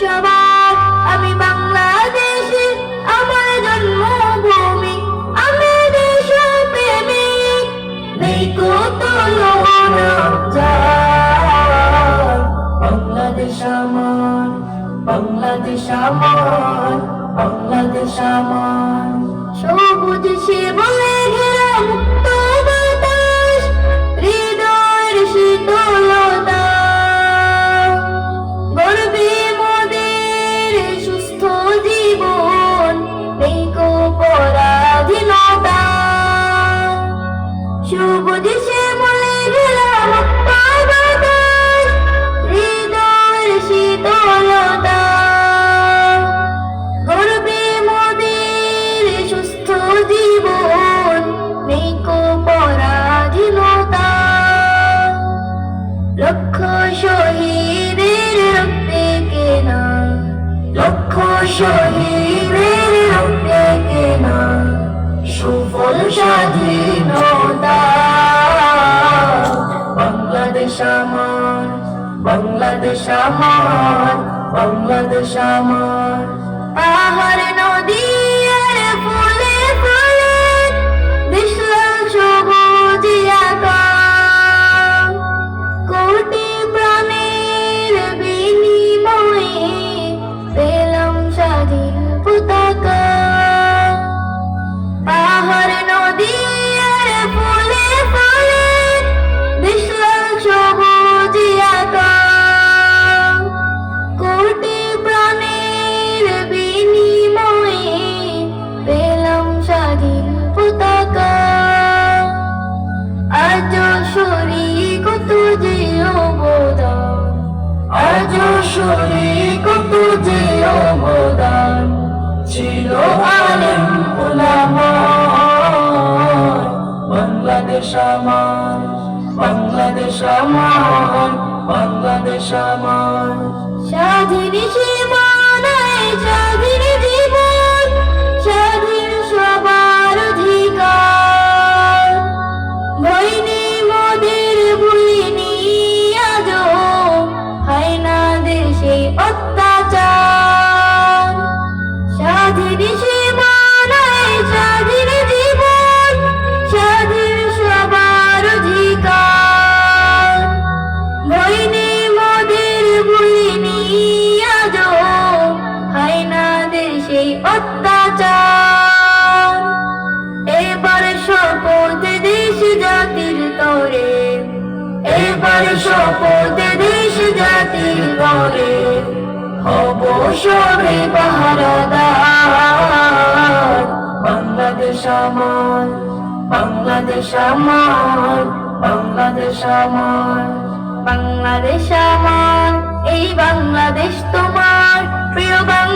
সবার আমি বাংলাদেশে আমার জন্মভূমি। আমি দেশপ্রেমিক নেই কত বাংলাদেশ আমার বাংলাদেশ আমার বাংলাদেশ আমার। সুফল স্বাধীনতা বাংলাদেশ আমার বাংলাদেশ আমার বাংলাদেশ আমার। আজ কত যে অবদান ছিল আলেম ওলামার বাংলাদেশ আমার বাংলাদেশ আমার বাংলাদেশ আমার স্বাধীন সীমানায় স্বাধীন শপথ দেশ হব সবে পাহারাদার। বাংলাদেশ আমার বাংলাদেশ আমার বাংলাদেশ আমার বাংলাদেশ আমার, এই বাংলাদেশ তোমার, প্রিয় বাংলাদেশ